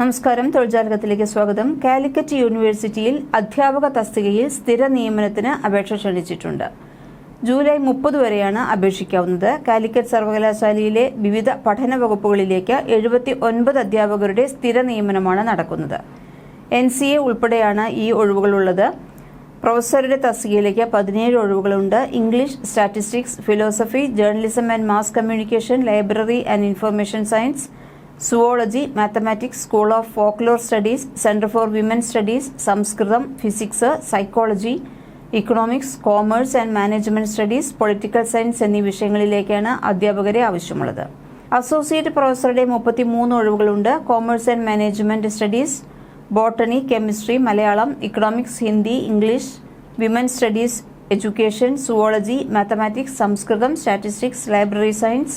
നമസ്കാരം. തൊഴിൽജാലകത്തിലേക്ക് സ്വാഗതം. കാലിക്കറ്റ് യൂണിവേഴ്സിറ്റിയിൽ അധ്യാപക തസ്തികയിൽ സ്ഥിര നിയമനത്തിന് അപേക്ഷ ക്ഷണിച്ചിട്ടുണ്ട്. ജൂലൈ മുപ്പത് വരെയാണ് അപേക്ഷിക്കാവുന്നത്. കാലിക്കറ്റ് സർവകലാശാലയിലെ വിവിധ പഠന വകുപ്പുകളിലേക്ക് എഴുപത്തി ഒൻപത് അധ്യാപകരുടെ സ്ഥിര നിയമനമാണ് നടക്കുന്നത്. എൻ സി എ ഉൾപ്പെടെയാണ് ഈ ഒഴിവുകളുള്ളത്. പ്രൊഫസറുടെ തസ്തികയിലേക്ക് പതിനേഴ് ഒഴിവുകളുണ്ട്. English statistics philosophy journalism and mass communication library and information science zoology mathematics school of folklore studies centre for women studies Sanskrit physics psychology economics commerce and management studies political science എന്നീ വിഷയങ്ങളിലേക്കാണ് അധ്യാപകരെ ആവശ്യമുള്ളത്. Associate പ്രൊഫസറുടെ മുപ്പത്തി മൂന്ന് ഒഴിവുകളുണ്ട്. Commerce and management studies botany chemistry Malayalam economics Hindi English women studies education zoology mathematics Sanskrit statistics library science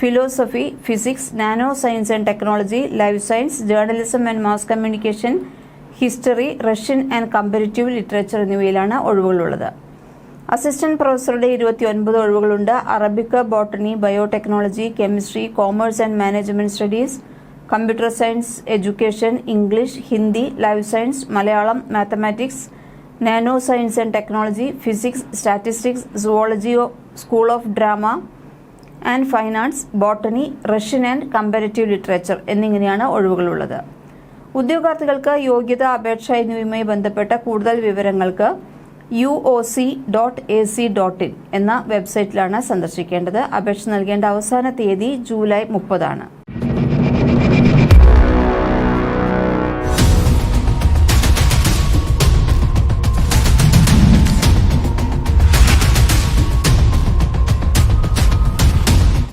philosophy physics nano science and technology life science journalism and mass communication history Russian and comparative literature എന്നിവയിലാണ് ഒഴിവുകളുള്ളത്. Assistant പ്രൊഫസറുടെ ഇരുപത്തി ഒൻപത് ഒഴിവുകളുണ്ട്. Arabic botany biotechnology chemistry commerce and management studies computer science education English Hindi life science Malayalam mathematics nano science and technology physics statistics zoology school of drama and fine arts botany Russian and comparative literature എന്നിങ്ങനെയാണ് ഒഴിവുകളുള്ളത്. ഉദ്യോഗാർത്ഥികൾക്ക് യോഗ്യത അപേക്ഷ എന്നിവയുമായി ബന്ധപ്പെട്ട കൂടുതൽ വിവരങ്ങൾക്ക് U O C dot A C dot in എന്ന വെബ്സൈറ്റിലാണ് സന്ദർശിക്കേണ്ടത്. അപേക്ഷ നൽകേണ്ട അവസാന തീയതി ജൂലൈ മുപ്പതാണ്.